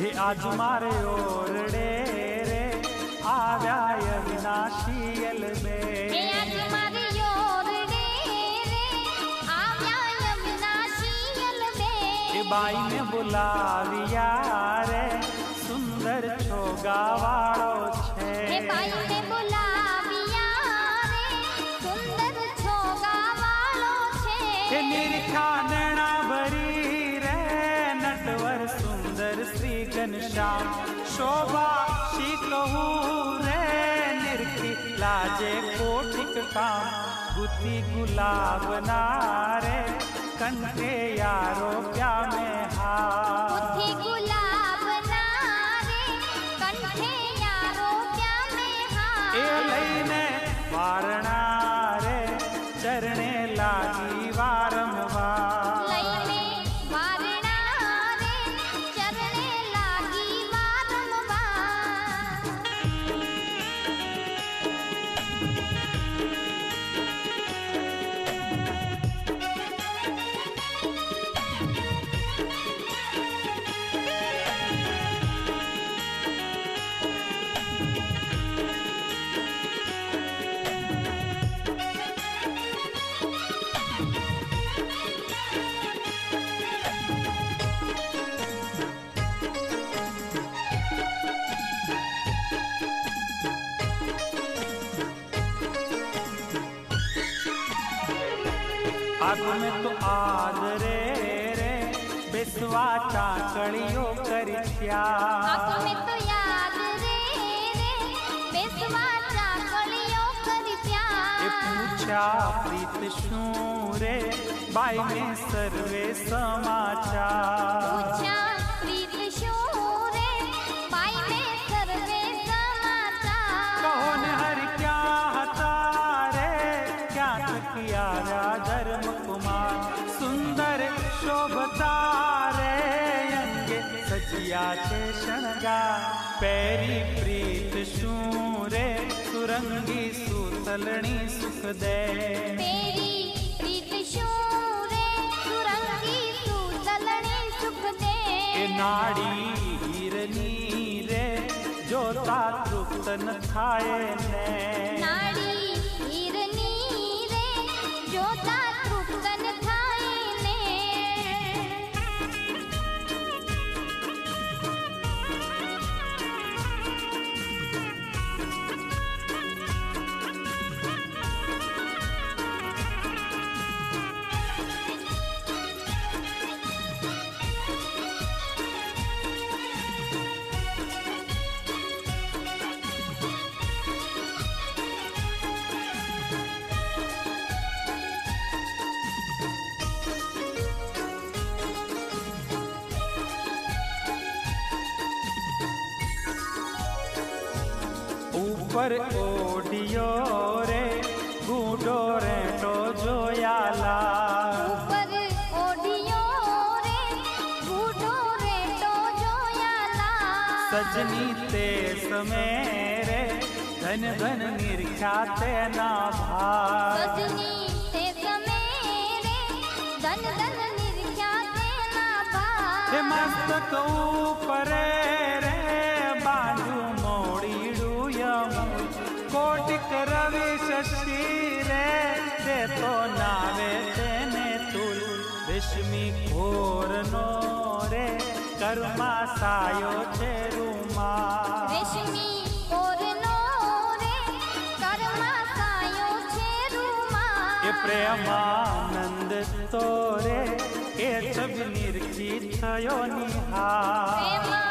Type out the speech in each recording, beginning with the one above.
હે આજ મારે ઓરડે રે આવ્યા અવિનાશીયલ બે હે આજ મારી યોરડે રે આવ્યા એ બાઈને બોલાવ્યા રે સુંદર છો. ગાવાળો હે છે બાઈને બોલાવ્યા રે સુંદર છે. હે નિરખા जन श्याम शोभा रे निरखी, लाजे कोटिक काम, बुद्धि गुलाब नारे कंधे यारो प्या में हार। આગ મેં તો આગ રે રે બેસવા ચાકળીઓ કરી ત્યાં આંખોને તો યાદ રે રે બેસવા ચાકળીઓ કરી એ પૂછ્યા પ્રીત શું રે બાઈ મેં સર્વે સમાચાર પૂછ્યા अवतारे सजिया छे शणगा पैरी प्रीत शूरे सुरंगी सुतलणी सुख दे। प्रीत सुरंगी नाड़ी हीरनी रे जोता तृप्तन खाए ने नाड़ी रे पर ओडियो रे गुडो रे तो जोयाला ऊपर ओडियो रे गुडो रे तो जोयाला सजनी ते समेरे धन धन निरख्याते ना भा सजनी ते समेरे धन धन निरख्याते ना भा हे मस्तक ऊपर શશી રે તે તો નાવે તેને તુલ. રેશમી ઘોરનો રે કર્મા સાયો છે રૂમા રેશમી કોરનો રે કર્મા સાયો છે રૂમા પ્રેમાનંદ તોરે કે એ છબ નિરખી થયો નિહાર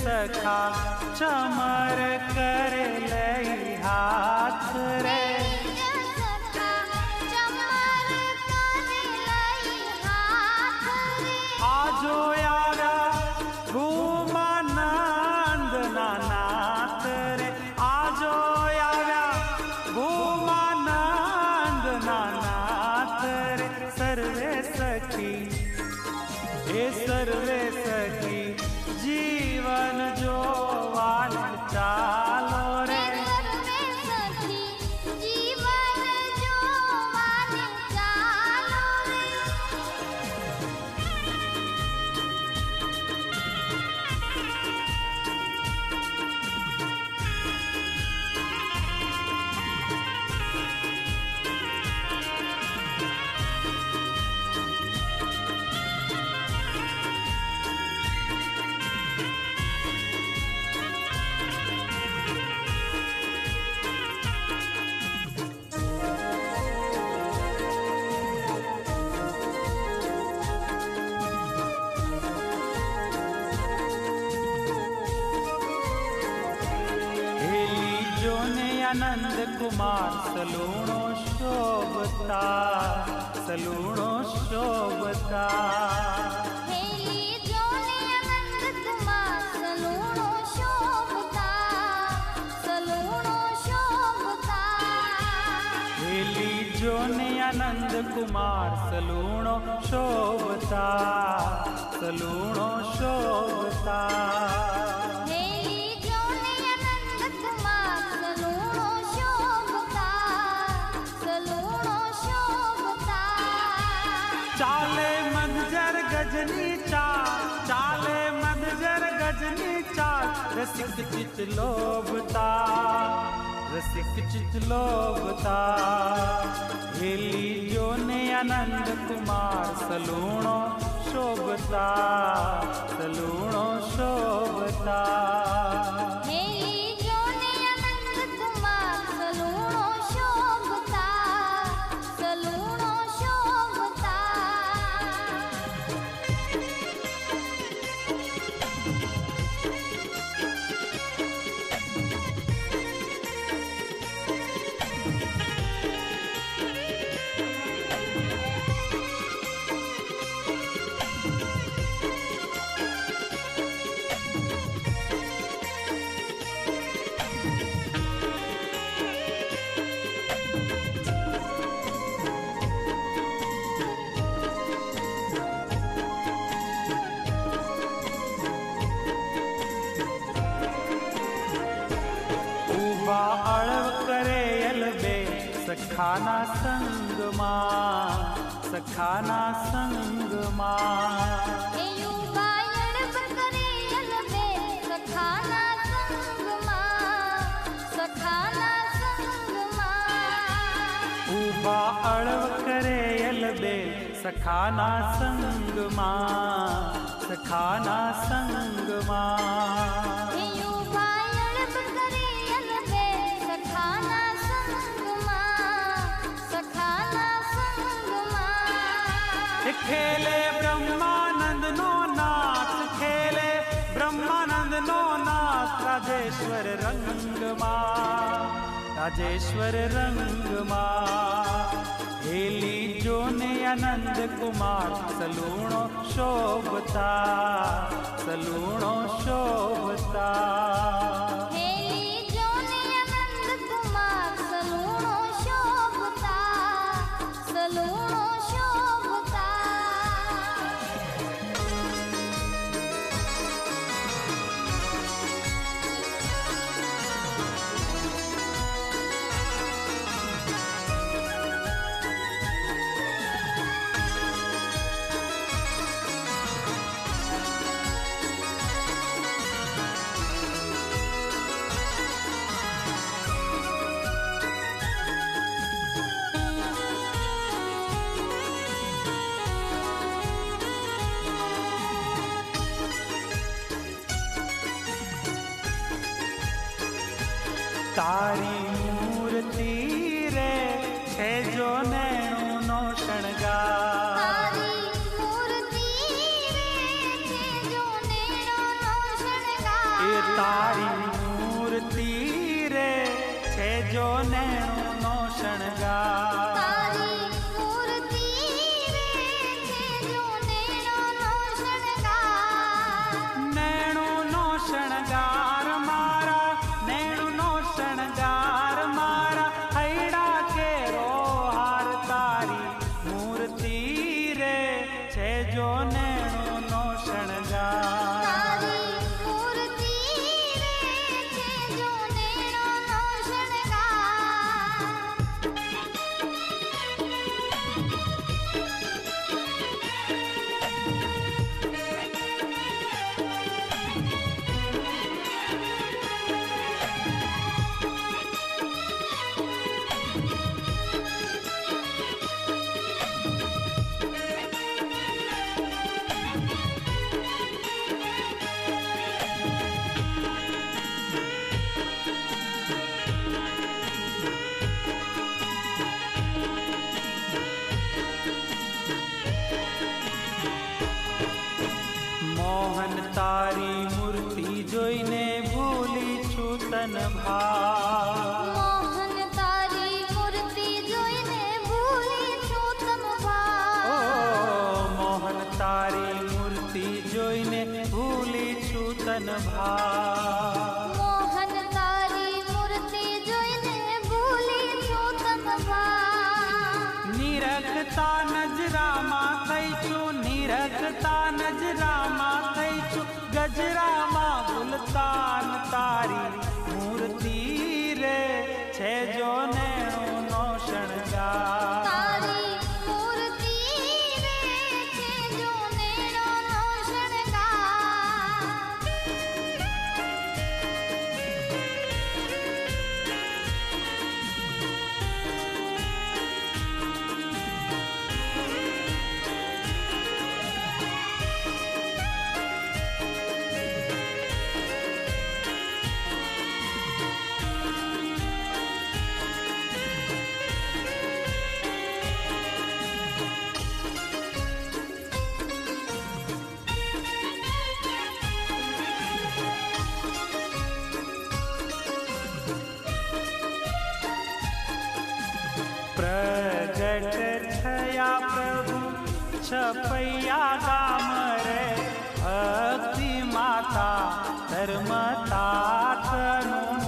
सखा चमर कर ले हाथ रे। નંદકુમાર સલૂણો શોભતા સલૂણો શોભતા આનંદ કુમાર સલૂણો શોભતા સલૂણો શોભતા रसिक चित लोभता, रसिक चित लोभता। हेली जो ने आनंद कुमार सलूणो शोभता सलूणो शोभता। सखाना संग मा सखाना संग माँ। अड़व करे अलबे सखाना संग माँ सखाना संग माँ। ખેલે બ્રહ્માનંદ નો નાથ ખેલે બ્રહ્માનંદ નો નાથ રાજેશ્વર રંગમાં રાજેશ્વર રંગમાં હેલી જોને અનંત કુમાર સલૂણો શોભતા સલૂણો શોભતા સલૂણો શોભતા સલૂણો मोहन तारी मूर्ति जोई ने भूली छू तन भा છે જોને છપૈયા ગામ રે ભક્તિ માતા ધર્મ તાતનું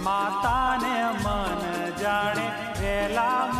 माता ने मन जाने वेला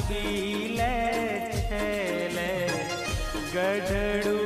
બી લે છે લે ગઢડું